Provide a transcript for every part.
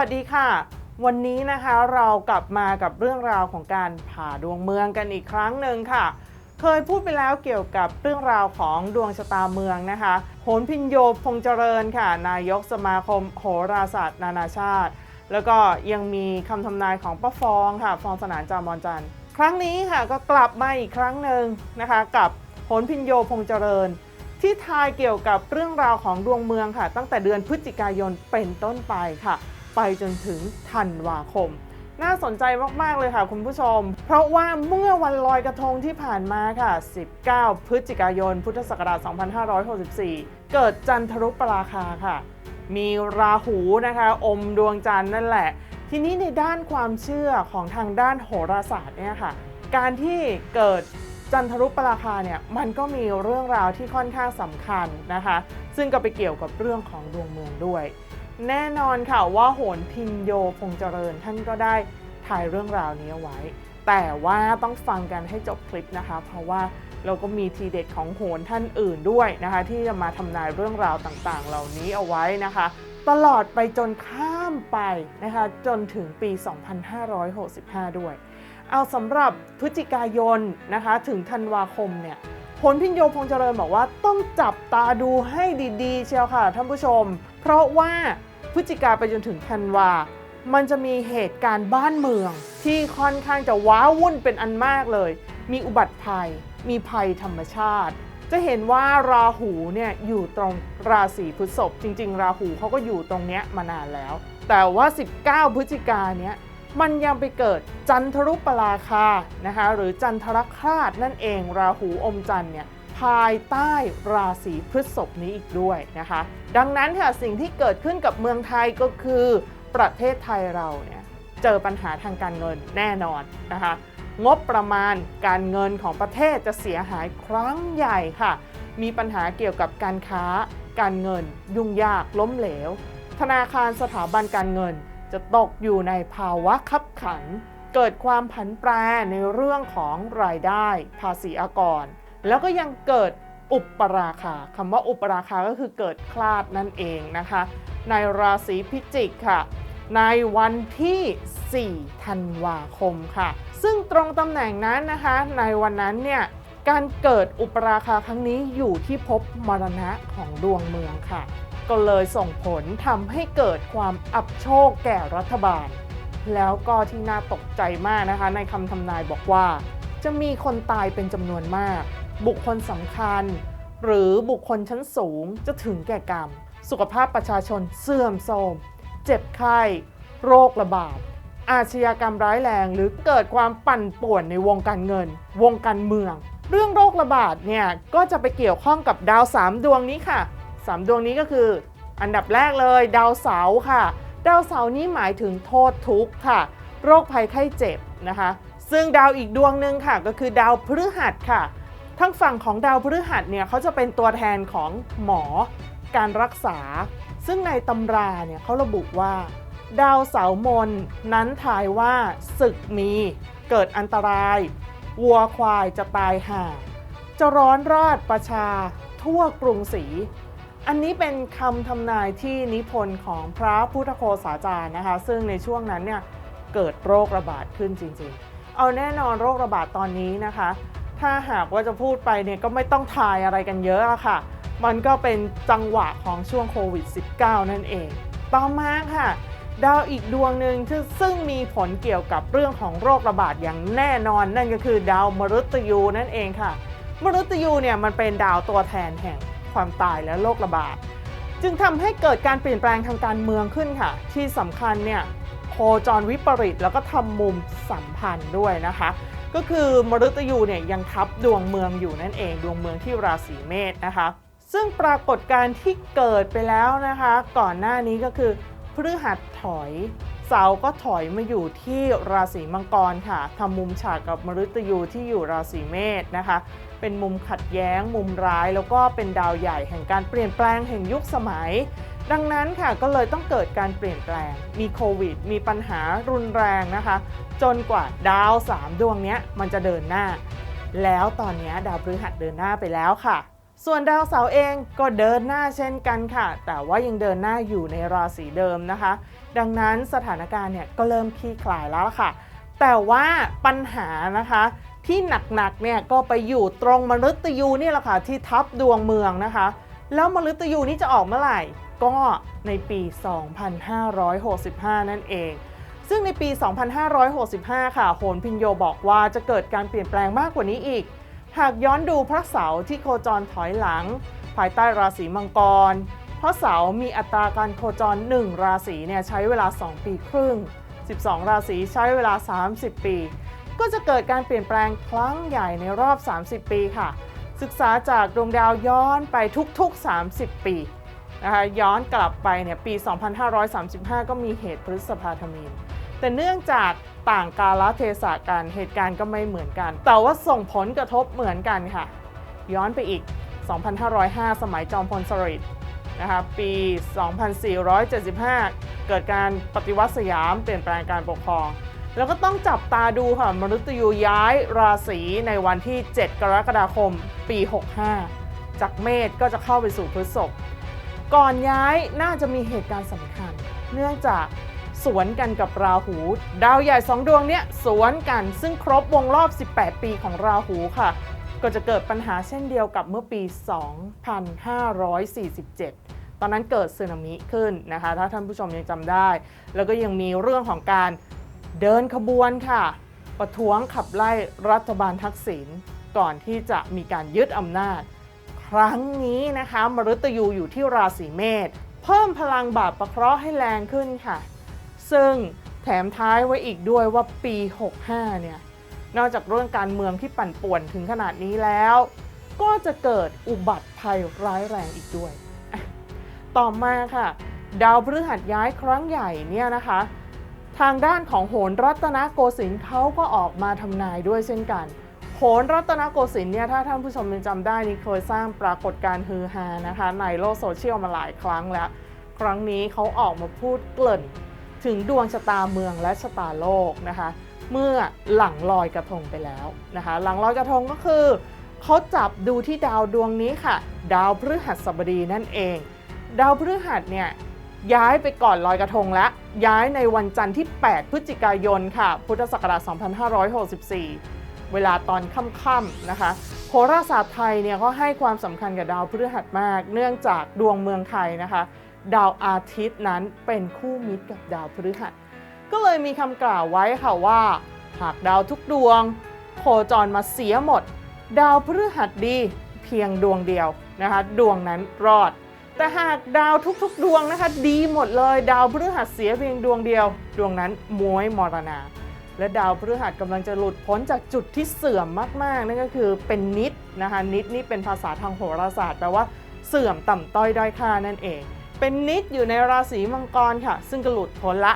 วัสดีค่ะ วันนี้นะคะเรากลับมากับเรื่องราวของการผ่าดวงเมืองกันอีกครั้งหนึ่งค่ะ เคยพูดไปแล้วเกี่ยวกับเรื่องราวของดวงชะตาเมืองนะคะโหนพินโยพงเจริญค่ะ นายกสมาคมโหราศาสตร์ นานาชาติ แล้วก็ยังมีคำทำนายของป้าฟองค่ะ ฟองสนานจามอนจันครั้งนี้ค่ะก็กลับมาอีกครั้งหนึ่งนะคะ กับโหนพินโยพงเจริญที่ทายเกี่ยวกับเรื่องราวของดวงเมืองค่ะ ตั้งแต่เดือนพฤศจิกายนเป็นต้นไปค่ะ ไปจนถึงธันวาคม น่าสนใจมาก ๆ เลยค่ะคุณผู้ชม เพราะว่าเมื่อวันลอยกระทงที่ผ่านมาค่ะ 19 พฤศจิกายน พุทธศักราช 2564 เกิดจันทรุปราคาค่ะ มีราหูนะคะ อมดวงจันทร์นั่นแหละ ทีนี้ในด้านความเชื่อของทางด้านโหราศาสตร์เนี่ยค่ะ การที่เกิดจันทรุปราคาเนี่ยมันก็มีเรื่องราวที่ค่อนข้างสำคัญนะคะ ซึ่งก็ไปเกี่ยวกับเรื่องของดวงเมืองด้วย แน่นอนค่ะว่าโหนพินโยพงเจริญท่านก็ได้ถ่ายเรื่องราวนี้เอาไว้ แต่ว่าต้องฟังกันให้จบคลิปนะคะ เพราะว่าเราก็มีทีเด็ดของโหนท่านอื่นด้วยนะคะ ที่จะมาทำนายเรื่องราวต่างๆ เหล่านี้เอาไว้นะคะ ตลอดไปจนข้ามไปนะคะจนถึงปี 2565 ด้วย เอาสำหรับพฤศจิกายนนะคะถึงธันวาคมเนี่ยผลพินโยพงเจริญบอกว่าต้องจับตาดูให้ดีๆ เชียวค่ะท่านผู้ชม เพราะว่า พฤศจิกาไปจนถึงธันวา มันจะมีเหตุการณ์บ้านเมือง ที่ค่อนข้างจะว้าวุ่นเป็นอันมากเลย มีอุบัติภัย มีภัยธรรมชาติ จะเห็นว่าราหูเนี่ยอยู่ตรงราศีพฤษภจริง ๆ ราหูเขาก็อยู่ตรงเนี้ยมานานแล้ว แต่ว่า 19 พฤศจิกาเนี้ยมันยังไปเกิดจันทรุปราคานะคะหรือจันทรคราสนั่นเองราหูอมจันเนี่ย ภายใต้ราศีพฤษภนี้อีกด้วยนะคะ ดังนั้นค่ะสิ่งที่เกิดขึ้นกับเมืองไทยก็คือประเทศไทยเราเนี่ยเจอปัญหาทางการเงินแน่นอนนะคะงบประมาณการเงินของประเทศจะเสียหายครั้งใหญ่ค่ะ มีปัญหาเกี่ยวกับการค้า การเงิน ยุ่งยากล้มเหลว ธนาคารสถาบันการเงินจะตกอยู่ในภาวะขับขัน เกิดความผันแปรในเรื่องของรายได้ ภาษีอากร แล้วก็ยังเกิดอุปราคาคำว่าอุปราคาก็คือเกิดคลาดนั่นเองนะคะ ในราศีพิจิกค่ะ ในวันที่ 4 ธันวาคมค่ะ ซึ่งตรงตำแหน่งนั้นนะคะ ในวันนั้นเนี่ยการเกิดอุปราคาครั้งนี้อยู่ที่ภพมรณะของดวงเมืองค่ะ ก็เลยส่งผลทำให้เกิดความอับโชคแก่รัฐบาล แล้วก็ที่น่าตกใจมากนะคะ ในคำทำนายบอกว่า จะมีคนตายเป็นจำนวนมาก บุคคลสำคัญ หรือบุคคลชั้นสูงจะถึงแก่กรรม สุขภาพประชาชนเสื่อมโทรม เจ็บไข้ โรคระบาด อาชญากรรมร้ายแรง หรือเกิดความปั่นป่วนในวงการเงิน วงการเมือง เรื่องโรคระบาดเนี่ยก็จะไปเกี่ยวข้องกับดาว3ดวงนี้ค่ะ3ดวงนี้ก็คือ อันดับแรกเลยดาวเสาร์ค่ะ ดาวเสาร์นี้หมายถึงโทษทุกข์ค่ะ โรคภัยไข้เจ็บนะคะซึ่งดาวอีกดวงหนึ่งค่ะก็คือดาวพฤหัสค่ะ ทั้งฝั่งของดาวพฤหัสเนี่ยเขาจะเป็นตัวแทนของหมอการรักษา ซึ่งในตำราเนี่ยเขาระบุว่า ดาวเสามนนั้นทายว่าศึกมีเกิดอันตราย วัวควายจะตายห่า จะร้อนรอดประชาทั่วกรุงศรีอันนี้เป็นคำทำนายที่นิพนธ์ของพระพุทธโฆษาจารย์นะคะ ซึ่งในช่วงนั้นเนี่ยเกิดโรคระบาดขึ้นจริงๆ เอาแน่นอนโรคระบาดตอนนี้นะคะ ถ้าหากว่าจะพูดไปเนี่ยก็ไม่ต้องทายอะไรกันเยอะอะค่ะ มันก็เป็นจังหวะของช่วงโควิด -19 นั่นเอง ต่อมาค่ะ ดาวอีกดวงหนึ่งที่ซึ่งมีผลเกี่ยวกับเรื่องของโรคระบาดอย่างแน่นอนนั่นก็คือดาวมฤตยูนั่นเองค่ะ มฤตยูเนี่ยมันเป็นดาวตัวแทนแห่งความตายและโรคระบาด จึงทำให้เกิดการเปลี่ยนแปลงทางการเมืองขึ้นค่ะ ที่สำคัญเนี่ยโคจรวิปริตแล้วก็ทำมุมสัมพันธ์ด้วยนะคะ ก็คือมฤตยูเนี่ยยังทับดวงเมืองอยู่นั่นเองดวงเมืองที่ราศีเมษนะคะ ซึ่งปรากฏการณ์ที่เกิดไปแล้วนะคะ ก่อนหน้านี้ก็คือพฤหัสถอยเสาร์ก็ถอยมาอยู่ที่ราศีมังกรค่ะทำมุมฉากกับมฤตยูที่อยู่ราศีเมษนะคะ เป็นมุมขัดแย้ง มุมร้าย แล้วก็เป็นดาวใหญ่แห่งการเปลี่ยนแปลงแห่งยุคสมัย ดังนั้นค่ะก็เลยต้องเกิดการเปลี่ยนแปลง มีโควิด มีปัญหารุนแรงนะคะ จนกว่าดาว 3 ดวงนี้มันจะเดินหน้า แล้วตอนนี้ดาวพฤหัสเดินหน้าไปแล้วค่ะ ส่วนดาวเสาร์เองก็เดินหน้าเช่นกันค่ะ แต่ว่ายังเดินหน้าอยู่ในราศีเดิมนะคะ ดังนั้นสถานการณ์เนี่ยก็เริ่มคลี่คลายแล้วค่ะ แต่ว่าปัญหานะคะที่หนักๆเนี่ยก็ไปอยู่ตรงมฤตยูนี่แหละค่ะที่ทับดวงเมืองนะคะ แล้วมฤตยูนี่จะออกเมื่อไหร่ ก็ในปี 2565 นั่นเอง ซึ่งในปี 2565 ค่ะ โหนพินโยบอกว่าจะเกิดการเปลี่ยนแปลงมากกว่านี้อีก หากย้อนดูพระเสาร์ที่โคจรถอยหลัง ภายใต้ราศีมังกรเพราะเสาร์มีอัตราการโคจร 1 ราศีเนี่ยใช้เวลา 2 ปีครึ่ง 12 ราศีใช้เวลา 30 ปี ก็จะเกิดการเปลี่ยนแปลงครั้งใหญ่ในรอบ 30 ปีค่ะ ศึกษาจากดวงดาวย้อนไปทุกๆ 30 ปี นะคะย้อนกลับไปเนี่ยปี 2535 ก็มีเหตุพฤษภาธมิน แต่เนื่องจากต่างกาลเทศะกันเหตุการณ์ก็ไม่เหมือนกัน แต่ว่าส่งผลกระทบเหมือนกันค่ะ ย้อนไปอีก 2,505 สมัยจอมพลสฤษดิ์นะคะปี 2475 เกิดการปฏิวัติสยามเปลี่ยนแปลงการปกครอง แล้วก็ต้องจับตาดูค่ะมฤตยูย้ายราศีในวันที่ 7 กรกฎาคมปี 65 จากเมษก็จะเข้าไปสู่พฤษภ ก่อนย้ายน่าจะมีเหตุการณ์สำคัญ เนื่องจากสวนกันกับราหู ดาวใหญ่สองดวงเนี้ยสวนกันซึ่งครบวงรอบ 18 ปีของราหูค่ะ ก็จะเกิดปัญหาเช่นเดียวกับเมื่อปี 2547 ตอนนั้นเกิดสึนามิขึ้นนะคะ ถ้าท่านผู้ชมยังจำได้ แล้วก็ยังมีเรื่องของการเดินขบวนค่ะ ประท้วงขับไล่รัฐบาลทักษิณก่อนที่จะมีการยึดอำนาจ ครั้งนี้นะคะมฤตยูอยู่ที่ราศีเมษเพิ่มพลังบาปประเคราะห์ให้แรงขึ้นค่ะ ซึ่งแถมท้ายไว้อีกด้วยว่าปี 65 เนี่ย นอกจากเรื่องการเมืองที่ปั่นป่วนถึงขนาดนี้แล้ว ก็จะเกิดอุบัติภัยร้ายแรงอีกด้วย ต่อมาค่ะ ดาวพฤหัสย้ายครั้งใหญ่เนี่ยนะคะ ทางด้านของโหนรัตนโกสินทร์เขาก็ออกมาทำนายด้วยเช่นกัน โหนรัตนโกสินทร์เนี่ยถ้าท่านผู้ชมยังจำได้นี่เคยสร้างปรากฏการณ์ฮือฮานะคะในโลกโซเชียลมาหลายครั้งแล้ว ครั้งนี้เขาออกมาพูดเกริ่น ถึงดวงชะตาเมืองและชะตาโลกนะคะ เมื่อหลังลอยกระทงไปแล้วนะคะ หลังลอยกระทงก็คือเขาจับดูที่ดาวดวงนี้ค่ะ ดาวพฤหัสบดีนั่นเอง ดาวพฤหัสเนี่ยย้ายไปก่อนลอยกระทงแล้วย้ายในวันจันทร์ที่ 8 พฤศจิกายนค่ะ พุทธศักราช 2564 เวลาตอนค่ำๆนะคะโหราศาสตร์ไทยเนี่ยก็ให้ความสำคัญกับดาวพฤหัสมาก เนื่องจากดวงเมืองไทยนะคะ ดาวอาทิตย์นั้นเป็นคู่มิตรกับดาวพฤหัส ก็เลยมีคำกล่าวไว้ค่ะว่า หากดาวทุกดวง โคจรมาเสียหมด ดาวพฤหัสดีเพียงดวงเดียวนะคะดวงนั้นรอด แต่หากดาวทุกๆ ดวงนะคะ ดีหมดเลย ดาวพฤหัสเสียเพียงดวงเดียว ดวงนั้นมวยมรณา และดาวพฤหัสกำลังจะหลุดพ้นจากจุดที่เสื่อมมากๆ นั่นก็คือเป็นนิดนะคะนิดนี่เป็นภาษาทางโหราศาสตร์แปลว่าเสื่อมต่ำต้อยด้อยค่านั่นเอง เป็นนิดอยู่ในราศีมังกรค่ะ ซึ่งก็หลุดพ้นละ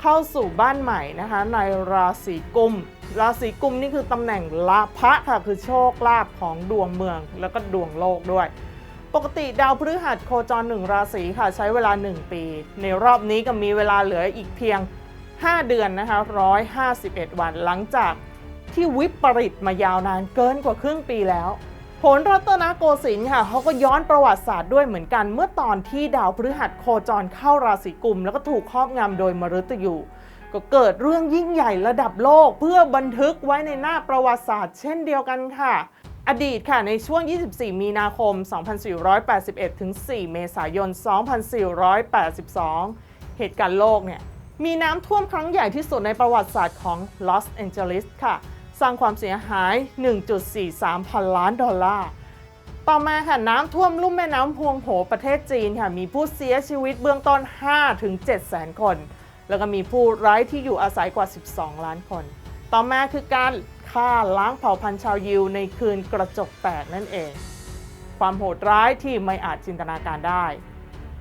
เข้าสู่บ้านใหม่นะคะในราศีกุม ราศีกุมนี่คือตำแหน่งลาภะค่ะคือโชคลาภของดวงเมืองแล้วก็ดวงโลกด้วย ปกติดาวพฤหัสโคจรหนึ่งราศีค่ะใช้เวลา 1 ปี ในรอบนี้ก็มีเวลาเหลืออีกเพียง 5 เดือนนะคะ 151 วันหลังจากที่วิปริตมายาวนานเกินกว่าครึ่งปีแล้วโหนรัตนโกสินทร์ค่ะเขาก็ย้อนประวัติศาสตร์ด้วยเหมือนกัน เมื่อตอนที่ดาวพฤหัสโคจรเข้าราศีกุม แล้วก็ถูกครอบงำโดยมฤตยู ก็เกิดเรื่องยิ่งใหญ่ระดับโลก เพื่อบันทึกไว้ในหน้าประวัติศาสตร์ เช่นเดียวกันค่ะ อดีตค่ะในช่วง 24 มีนาคม 2481 ถึง 4 เมษายน 2482 เหตุการณ์โลกเนี่ย มีน้ำท่วมครั้งใหญ่ที่สุดในประวัติศาสตร์ของลอสแอนเจลิสค่ะ สร้างความเสียหาย 1.43 พันล้านดอลลาร์ ต่อมาค่ะน้ำท่วมลุ่มแม่น้ำพวงโหประเทศจีนค่ะ มีผู้เสียชีวิตเบื้องต้น 5-7 แสนคน แล้วก็มีผู้ไร้ที่อยู่อาศัยกว่า 12 ล้านคน ต่อมาคือการฆ่าล้างเผ่าพันธุ์ชาวยิวในคืนกระจกแตกนั่นเอง ความโหดร้ายที่ไม่อาจจินตนาการได้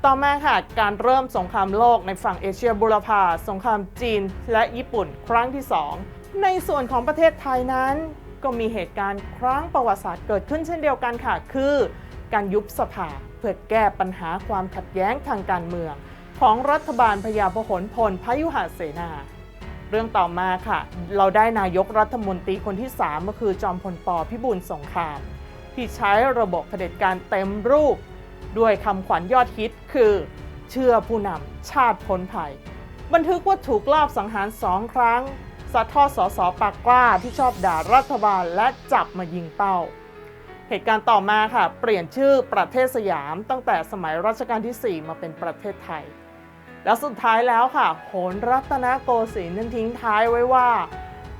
ต่อมาค่ะการเริ่มสงครามโลกในฝั่งเอเชียบุรพาสงครามจีนและญี่ปุ่นครั้งที่ 2 ในส่วนของประเทศไทยนั้น ก็มีเหตุการณ์ครั้งประวัติศาสตร์เกิดขึ้นเช่นเดียวกันค่ะ คือ การยุบสภาเพื่อแก้ปัญหาความขัดแย้งทางการเมือง ของรัฐบาลพยาพหลพลพยุหเสนา เรื่องต่อมาค่ะ เราได้นายกรัฐมนตรีคนที่ 3 ก็คือจอมพลปพิบูลสงคราม ที่ใช้ระบบเผด็จการเต็มรูป ด้วยคำขวัญยอดฮิตคือ เชื่อผู้นำชาติพ้นภัย บันทึกว่าถูกลอบสังหารสองครั้งซัดทอดสอสอปากกล้าที่ชอบด่ารัฐบาลและจับมายิงเป้า เหตุการณ์ต่อมาค่ะ เปลี่ยนชื่อประเทศสยามตั้งแต่สมัยรัชกาลที่ 4 มาเป็นประเทศไทย แล้วสุดท้ายแล้วค่ะโหนรัตนโกสินทร์นั้นทิ้งท้ายไว้ว่า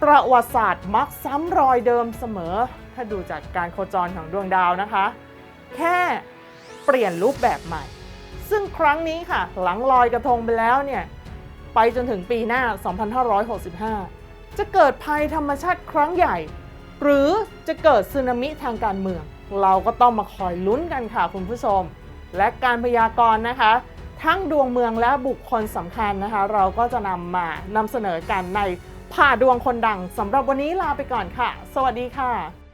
ประวัติศาสตร์มักซ้ำรอยเดิมเสมอ ถ้าดูจากการโคจรของดวงดาวนะคะ แค่ เปลี่ยนรูปแบบใหม่ ซึ่งครั้งนี้ค่ะ หลังลอยกระทงไปแล้วเนี่ย ไปจนถึงปีหน้า 2565 จะเกิดภัยธรรมชาติครั้งใหญ่ หรือจะเกิดสึนามิทางการเมือง เราก็ต้องมาคอยลุ้นกันค่ะคุณผู้ชม และการพยากรณ์นะคะ ทั้งดวงเมืองและบุคคลสำคัญนะคะ เราก็จะนำมานำเสนอกันในผ่าดวงคนดังสำหรับวันนี้ลาไปก่อนค่ะ สวัสดีค่ะ